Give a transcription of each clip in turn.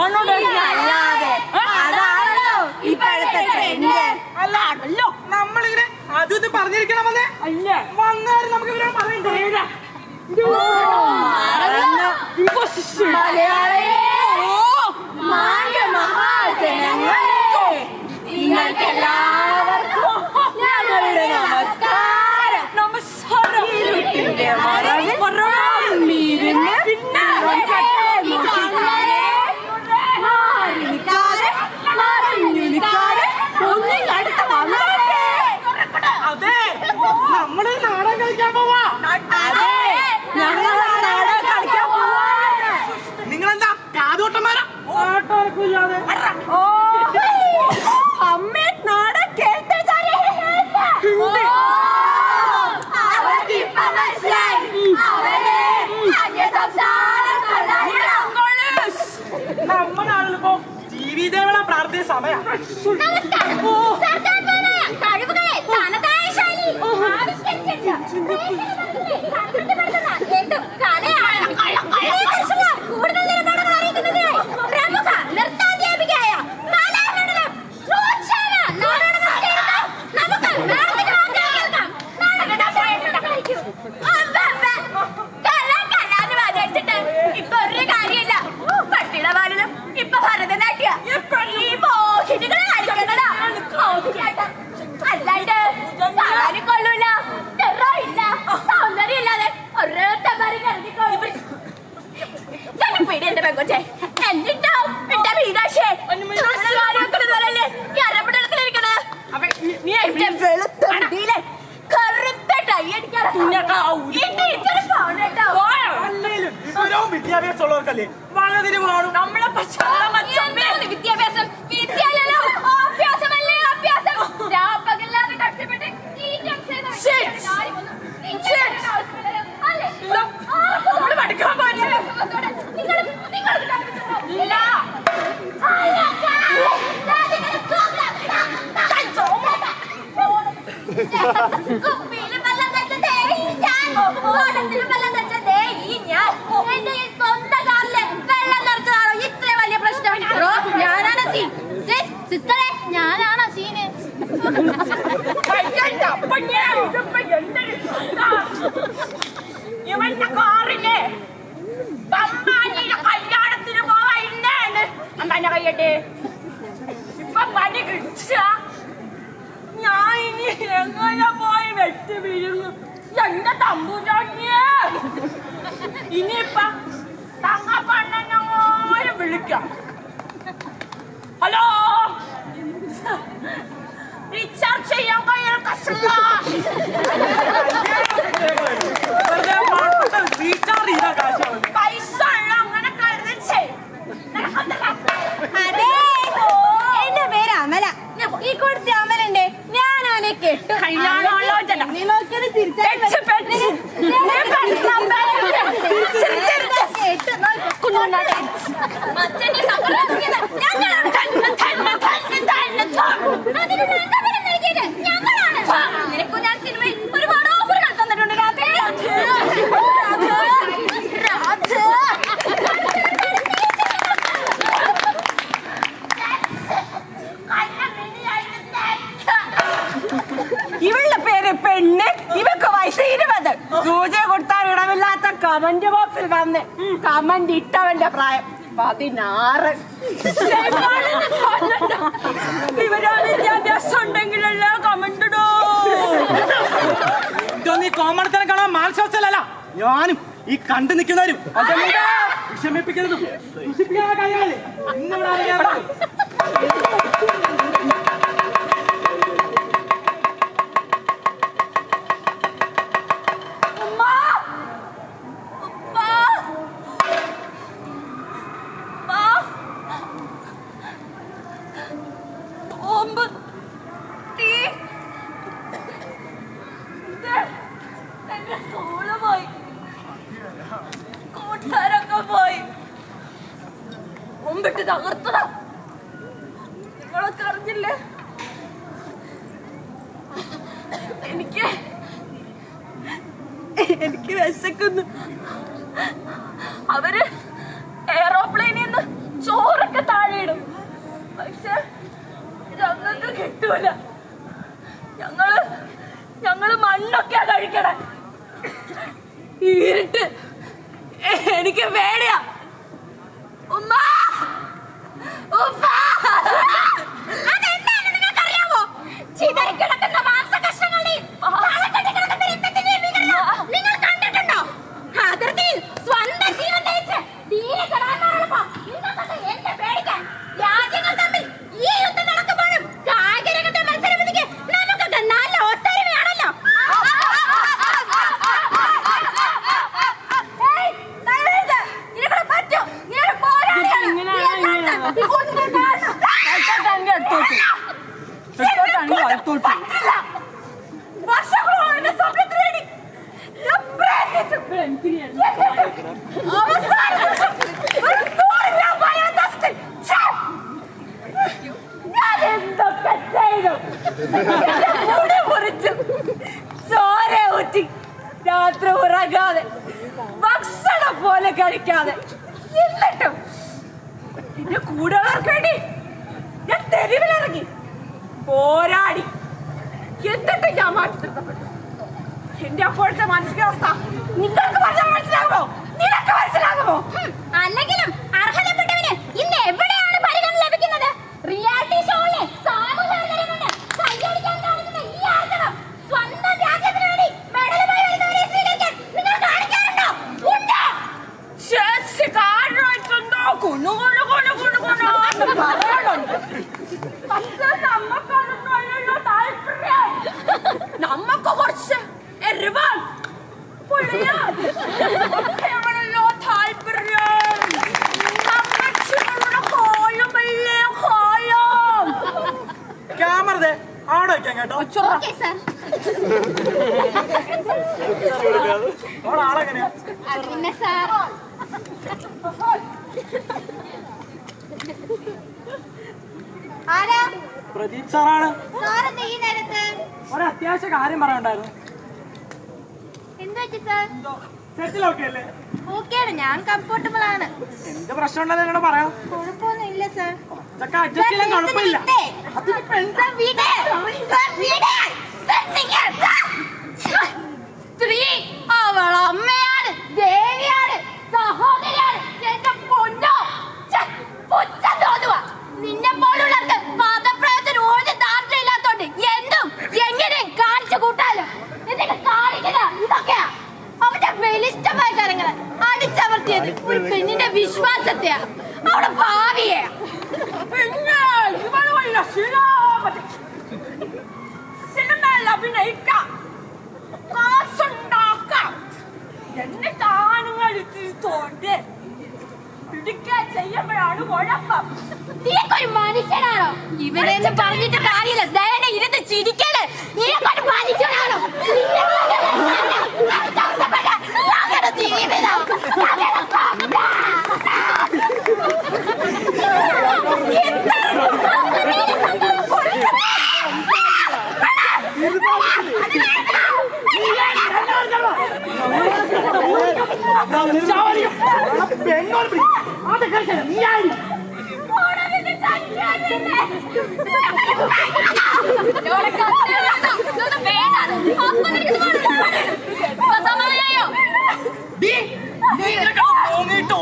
അല്ലാതെ. അതാണല്ലോ. ഇപ്പോഴത്തെ ട്രെൻഡ് അല്ല നമ്മളിങ്ങനെ അത് ഇത് പറഞ്ഞിരിക്കണമെന്നേ അല്ല. വന്നാലും നമുക്ക് ഇവരെ പറയണ്ടേ മാന്യ കാതോട്ടന്മാരാ ആട്ടാർക്കില്ലാതെ ഓ അമ്മേ നാടകം കേട്ട അവർക്കിപ്പോ മനസ്സിലായി അവരെ അന്യസംസ്ഥാന കലാകാരൻ നമ്മളാണിപ്പോ ജീവിതേവള പ്രാർത്ഥന സമയം നമസ്കാരം സർഗാത്മകമായ കഴിവുകളെ തനതായ ശൈലിയിൽ ആവിഷ്കരിച്ച വിവരവും വിദ്യാഭ്യാസം? ഉള്ളവർക്കല്ലേ വളരെ കാണും നമ്മളെ വിദ്യാഭ്യാസം വിദ്യാലയം ഓടത്തിൽ വെള്ളം ദേ ഈ ഞാൻ എന്റെ ഈ സ്വന്തം കാറിൽ വെള്ളം ഇത്ര വലിയ പ്രശ്നം. ബ്രോ ഞാനാണ് സീൻ സിസ്റ്ററെ ഞാനാണ് സീന്. ഇവന്റെ തമ്മാനിയുടെ കല്യാണത്തിന് പോവായിരുന്നേന്ന് അമ്മാന്റെ കയ്യട്ടെ. ഇപ്പൊ പണി കിട്ട ഞാൻ ഇനി എങ്ങനെ പോയി വെട്ടി വീഴുന്നു 你那挡不住，你 你那八 പതിനാറ്. വിവരോ വിദ്യാഭ്യാസം ഉണ്ടെങ്കിലല്ലേ കമന്റ് ഇടൂ ഇതൊന്നും ഈ കോമണത്തിനെ കാണാൻ മാനസവസ്ഥലല്ല ഞാനും ഈ കണ്ടു നിൽക്കുന്നവരും അതെന്താ? സ്കൂൾ പോയി കൂട്ടുകാരൊക്കെ പോയി. മുമ്പിട്ട് തകർത്തതാ. നിങ്ങളൊക്കെ അറിഞ്ഞില്ലേ? എനിക്ക് എനിക്ക് വിശക്കുന്നു. അവർ എയറോപ്ലെയിനിൽ നിന്ന് ചോറൊക്കെ താഴെയിടും പക്ഷെ ഞങ്ങൾക്ക് കിട്ടൂല. ഞങ്ങൾ ഞങ്ങൾ മണ്ണൊക്കെയാ കഴിക്കണേ. ഇരുട്ട് എനിക്ക് പേടിയാ ചോര ഊറ്റി രാത്രി ഉറങ്ങാതെ ഭക്ഷണം പോലെ കഴിക്കാതെ. എന്നിട്ടും എന്റെ കൂടെയുള്ളവർക്ക് വേണ്ടി? ഞാൻ തെരുവിലിറങ്ങി. പോരാടി. എന്നിട്ട് ഞാൻ മാറ്റി നിർത്തപ്പെട്ടു. എന്റെ അപ്പോഴത്തെ മാനസികാവസ്ഥ നിങ്ങൾക്ക് പറഞ്ഞാൽ മനസ്സിലാകുമോ? നിനക്ക് മനസ്സിലാകുമോ? നമ്മക്ക് കുറച്ച് പുളിയാൻ എവിടെയോ താല്പര്യം? ക്യാമറ അവിടെ വെക്കാം കേട്ടോ. ആളെങ്ങനെയാ? പിന്നെ സാർ. ആരാ? പ്രദീപ് സാറാണ്. അത്യാവശ്യ കാര്യം പറയണ്ടായിരുന്നു ഞാൻ കംഫർട്ടബിൾ ആണ്. എന്ത് പ്രശ്നം ഉണ്ടെന്ന് എന്നോട് പറയാം. കുഴപ്പമൊന്നും ഇല്ല സാർ ഇതൊക്കെ അഡ്ജസ്റ്റ് ചെയ്യാൻ കുഴപ്പമില്ല. സ്ത്രീ അവൾ അമ്മയാണ് ദേവിയാണ് സഹോദരിയാണ് എന്റെ പൊന്നോ. ഛെ, കൂട്ടാലോ? എന്നിട്ട് കാണിക്കുക. ഇതൊക്കെയാ. അവന്റെ ബലിഷ്ടമായ കാര്യങ്ങൾ അടിച്ചമർത്തിയത് ഒരു പെണ്ണിന്റെ വിശ്വാസത്തെയാ. അവിടെ ഭാവിയെ. സിനിമയിൽ അഭിനയിക്കാം. കാശുണ്ടാക്കാം. എന്നിട്ട് ആണുങ്ങൾ തോണ്ട്. പിടിക്കാൻ ചെയ്യുമ്പോഴാണ് കുഴപ്പം നീയൊക്കെ ഒരു മനുഷ്യനാണോ ഇവരെന്ന് പറഞ്ഞിട്ട് കാര്യമില്ല. ദയന ഇരുന്ന് ചിരിക്കൽ നീയൊക്കെ ഒരു മനുഷ്യനാണോ തോന്നിയിട്ട്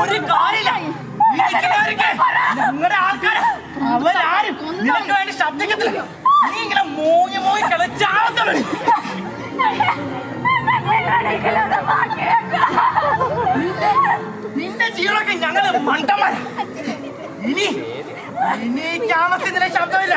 ഒരു കാര്യമില്ല ഞങ്ങളുടെ ആൾക്കാര് അവരാരും നിനക്ക് വേണ്ടി ശബ്ദിക്കത്തില്ല. നീ ഇങ്ങനെ മോങ്ങി ഇനി ക്യാമറത്തിൽ ശബ്ദമില്ല!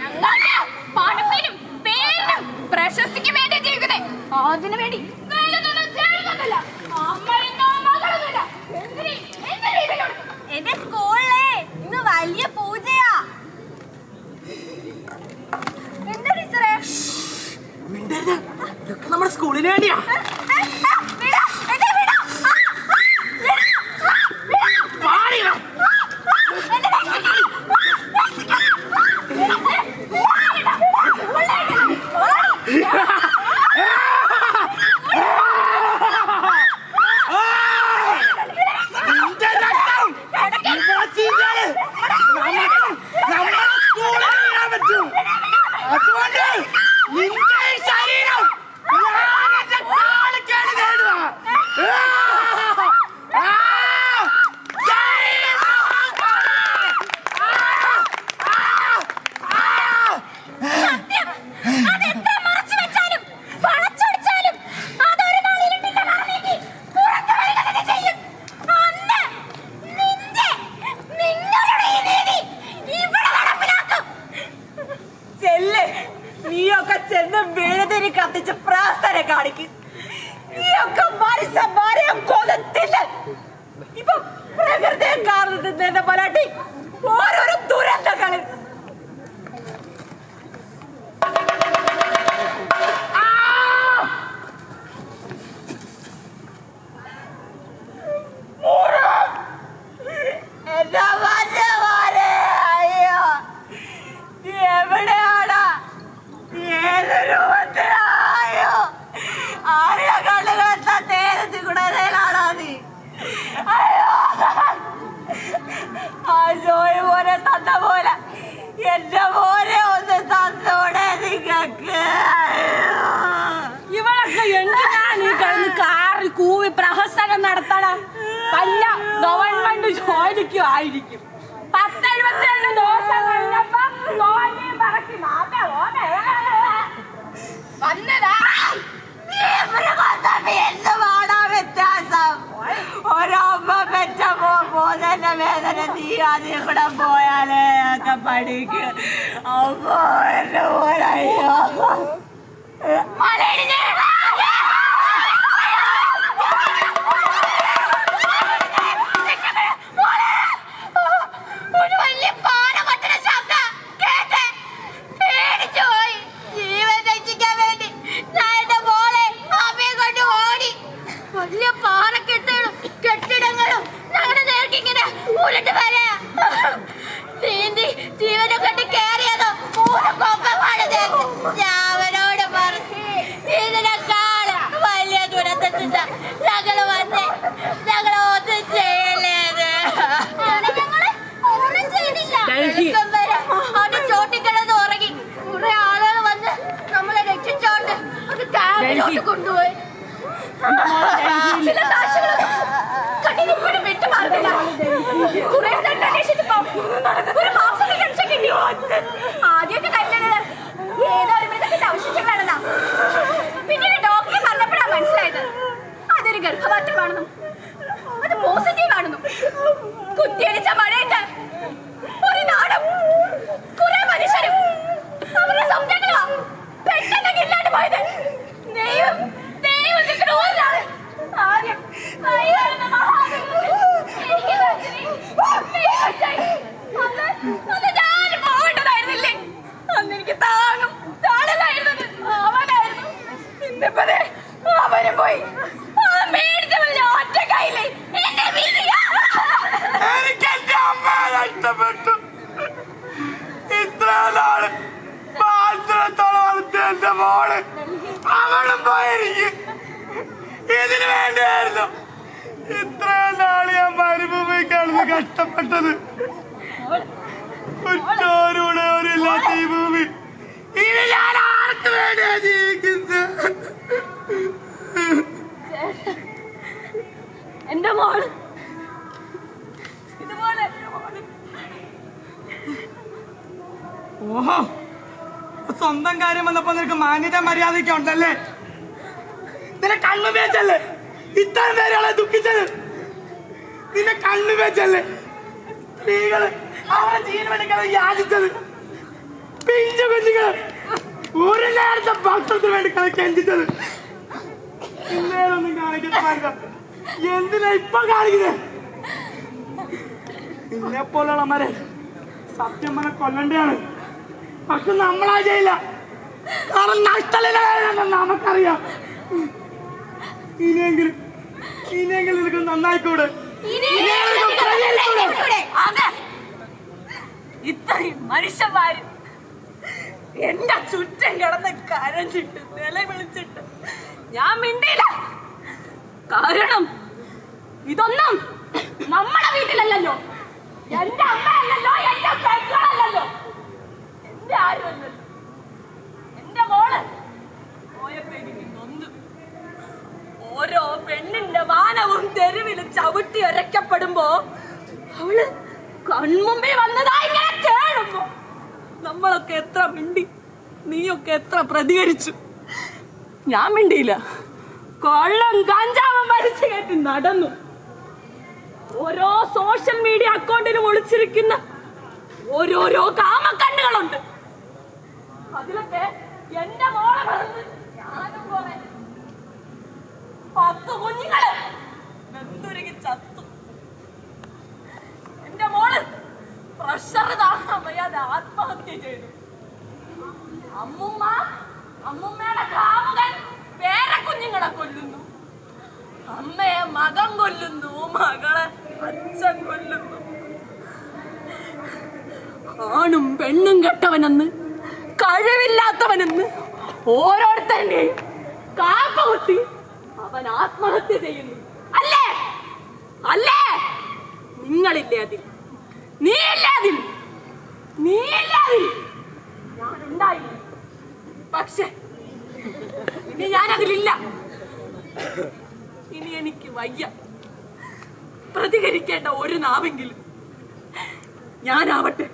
ഞങ്ങൾക്ക് പണത്തിനും പേരിനും പ്രശസ്തിക്കും വേണ്ടി ജീവിക്കുന്നേ. അതിനു വേണ്ടി? എന്റെ സ്കൂളിലെ ഇന്ന് വലിയ പൂജയാ. എന്താ ടീച്ചറെ? നമ്മുടെ സ്കൂളിന് വേണ്ടിയാ. പ്രകൃതിയെ കാണുന്നതിന്റെ പലാട്ടി ആയിരിക്കും. പത്തെഴുപത്തിരണ്ട് ജോലിയും പറക്കി മാമ വന്നതാ എന്തുവാടാ വ്യത്യാസം? ഒരമ്മ പെറ്റ പോന്നെ വേദന നീ ആദ്യം കൂടെ പോയാലേ ഒക്കെ പഠിക്ക് അമ്മോ എന്റെ പോലയ്യോ ഗർഭപാത്രമാണെന്നും നഷ്ടപ്പെട്ടു ഇത്ര നാൾ പാത്രത്തോളം എന്റെ മോൾ അവളും പോയിരിക്കും. ഇതിനു വേണ്ടിയായിരുന്നു ഇത്ര നാൾ ഞാൻ മരുഭൂമി കഷ്ടപ്പെട്ടത്. ഉറ്റോരുടവരില്ലാത്ത ഈ ഭൂമി. ഇനി ഞാൻ ആർക്ക് വേണ്ടിയാ ജീവിക്കുന്നത്? എന്റെ മോൾ ഓഹോ. സ്വന്തം കാര്യം വന്നപ്പോ നിനക്ക് മാന്യത മര്യാദയ്ക്ക് ഉണ്ടല്ലേ? നിന്നെ കണ്ണു വെച്ചല്ലേ? ഇത്രയും പേരുകളെ ദുഃഖിച്ചത്? നിന്നെ കണ്ണു വെച്ചല്ലേ? സ്ത്രീകൾ അവരെ ജീവനെടുക്കാതെ യാചിച്ചത്? പിഞ്ചു കുഞ്ഞുങ്ങൾ ഒരു നേരത്തെ ഭക്ഷണത്തിന് വേണ്ടി കളി കെഞ്ചിച്ചത് ഇന്നേരൊന്നും കാണിക്കുന്ന എന്തിനാ ഇപ്പൊ കാണിക്കുന്നത് നിന്നെ പോലുള്ളമാരെ സത്യം മനെ കൊല്ലണ്ടാണ് പക്ഷെ നമ്മളാ ചെയ്യില്ല. കാരണം നഷ്ടലില്ല നമുക്കറിയാം. ഇനിയെങ്കിലും ഇനിയെങ്കിലും നിനക്ക് നന്നായിക്കൂടെ? ഇത്രയും മനുഷ്യന്മാര് എന്റെ ചുറ്റും കിടന്ന് കരഞ്ഞിട്ട് നിലവിളിച്ചിട്ട്. ഞാൻ മിണ്ടിയില്ല. കാരണം ഇതൊന്നും നമ്മുടെ വീട്ടിലല്ലല്ലോ. എന്റെ അമ്മയല്ലല്ലോ എന്റെ പെങ്ങളല്ലല്ലോ. എന്റെ ആരുമല്ലല്ലോ എന്റെ മോൾ. പോയപ്പോ എനിക്ക് നൊന്തു. ഓരോ പെണ്ണിന്റെ മാനവും തെരുവിൽ ചവിട്ടി ഒരക്കപ്പെടുമ്പോ അവൾ കൺമുമ്പിൽ വന്നതാ ഇങ്ങനെ കേളുമ്പോ. നമ്മളൊക്കെ എത്ര മിണ്ടി നീയൊക്കെ എത്ര പ്രതികരിച്ചു. ഞാൻ മിണ്ടിയില്ല. കൊള്ളം കഞ്ചാവും വലിച്ചു കയറ്റി നടന്നു. ഓരോ സോഷ്യൽ മീഡിയ അക്കൗണ്ടിലും ഒളിച്ചിരിക്കുന്ന ഓരോരോ കാമക്കണ്ണുകളുണ്ട്. അതിലൊക്കെ എന്റെ മോളെ കടന്ന് ഞാനും പോലെ. പത്ത് കുഞ്ഞുങ്ങൾ വെന്തുരുകി ചത്തു. എന്റെ മോൾ പ്രഷർ താങ്ങാൻ വയ്യാതെ ആത്മഹത്യ ചെയ്തു. അമ്മുമ്മ അമ്മുമ്മയുടെ കാമുകൻ വേറെ കുഞ്ഞുങ്ങളെ കൊല്ലുന്നു. അമ്മയെ മകൻ കൊല്ലുന്നു മകളെ അച്ഛൻ കൊല്ലുന്നു. ആണും പെണ്ണും കെട്ടവനെന്ന് കഴിവില്ലാത്തവനെന്ന് ഓരോരുത്തരുടെയും കാപ്പകുത്തി അവൻ ആത്മഹത്യ ചെയ്യുന്നു. അല്ലേ? അല്ലേ? നിങ്ങളില്ലേ അതിൽ? നീയില്ലേ അതിൽ? നീയില്ലേ അതിൽ? ഞാനുണ്ടായി പക്ഷെ ഇനി ഞാനതിലില്ല. ഇനി എനിക്ക് വയ്യ. പ്രതികരിക്കേണ്ട ഒരു നാവെങ്കിലും ഞാനാവട്ടെ.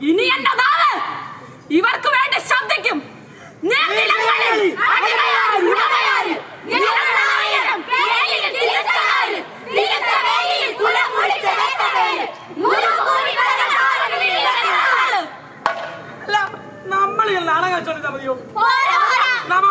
ഇനി എന്റെ നാവ്! ഇവർക്ക് വേണ്ടി ശബ്ദിക്കും നമ്മളിൽ നാടകം വെച്ചോണ്ടിരുന്നാ മതിയോ. നമ്മ